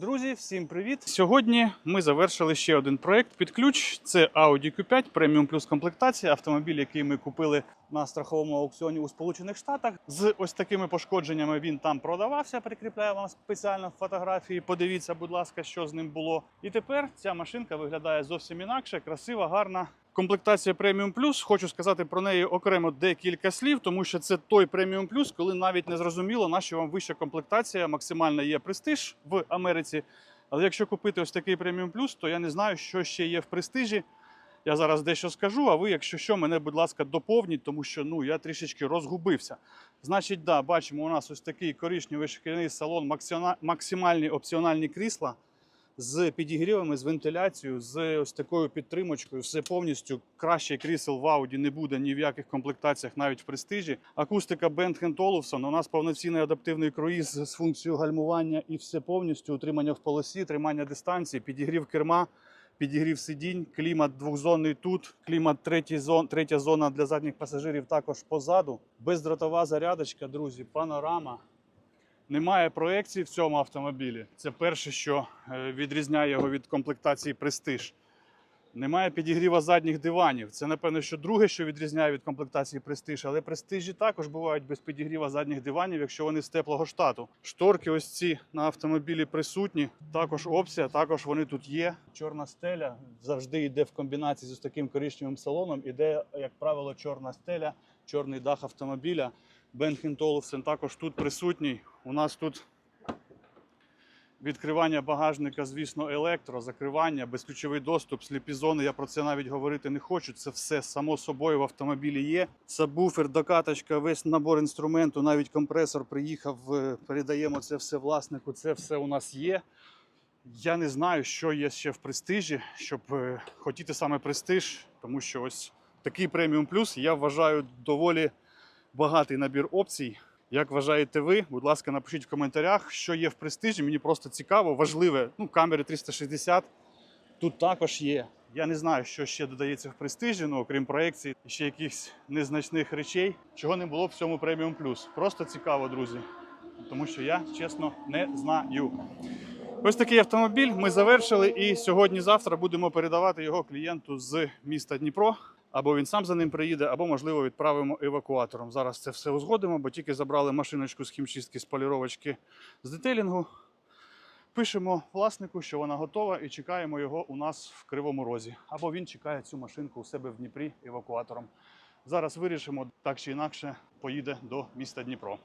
Друзі, всім привіт! Сьогодні ми завершили ще один проект під ключ. Це Audi Q5 Premium Plus комплектація. Автомобіль, який ми купили на страховому аукціоні у Сполучених Штатах. З ось такими пошкодженнями він там продавався. Прикріпляю вам спеціально фотографії. Подивіться, будь ласка, що з ним було. І тепер ця машинка виглядає зовсім інакше, красива, гарна. Комплектація Premium Plus. Хочу сказати про неї окремо декілька слів, тому що це той Premium Plus, коли навіть не зрозуміло, на що вам вища комплектація, максимальна є престиж в Америці. Але якщо купити ось такий Premium Plus, то я не знаю, що ще є в престижі. Я зараз дещо скажу, а ви, якщо що, мене, будь ласка, доповніть, тому що ну я трішечки розгубився. Значить, да, бачимо, у нас ось такий коричневий шкіряний салон, максимальні опціональні крісла з підігрівами, з вентиляцією, з ось такою підтримочкою. Все повністю краще крісел в Audi не буде ні в яких комплектаціях, навіть в престижі. Акустика Bend Olufsen. У нас повноцінний адаптивний круїз з функцією гальмування і все повністю утримання в полосі, тримання дистанції, підігрів керма. Підігрів сидінь, клімат двохзонний тут, клімат зон, третя зона для задніх пасажирів також позаду. Бездротова зарядочка, друзі, панорама. Немає проекції в цьому автомобілі. Це перше, що е, відрізняє його від комплектації Prestige. Немає підігріва задніх диванів. Це, напевно, що друге, що відрізняє від комплектації Prestige. Але Prestige також бувають без підігріва задніх диванів, якщо вони з теплого штату. Шторки ось ці на автомобілі присутні. Також опція, також вони тут є. Чорна стеля завжди йде в комбінації з таким коричневим салоном. Іде, як правило, чорна стеля, чорний дах автомобіля. Бенхен Олufsen також тут присутній. У нас тут відкривання багажника, звісно, електро, закривання, безключовий доступ, сліпі зони. Я про це навіть говорити не хочу. Це все само собою в автомобілі є. Сабвуфер, докаточка, весь набор інструменту, навіть компресор приїхав. е, Передаємо це все власнику. Це все у нас є. Я не знаю, що є ще в престижі, щоб е, хотіти саме престиж, тому що ось такий преміум плюс я вважаю доволі багатий набір опцій. Як вважаєте ви? Будь ласка, напишіть в коментарях, що є в престижі. Мені просто цікаво, важливе. Ну, камери 360 тут також є. Я не знаю, що ще додається в престижі, ну окрім проекцій, і ще якихось незначних речей, чого не було в цьому преміум плюс. Просто цікаво, друзі. Тому що я чесно не знаю. Ось такий автомобіль ми завершили, і сьогодні-завтра будемо передавати його клієнту з міста Дніпро. Або він сам за ним приїде, або, можливо, відправимо евакуатором. Зараз це все узгодимо, бо тільки забрали машиночку з хімчистки з поліровочки з детелінгу. Пишемо власнику, що вона готова, і чекаємо його у нас в Кривому Розі. Або він чекає цю машинку у себе в Дніпрі евакуатором. Зараз вирішимо, так чи інакше поїде до міста Дніпро.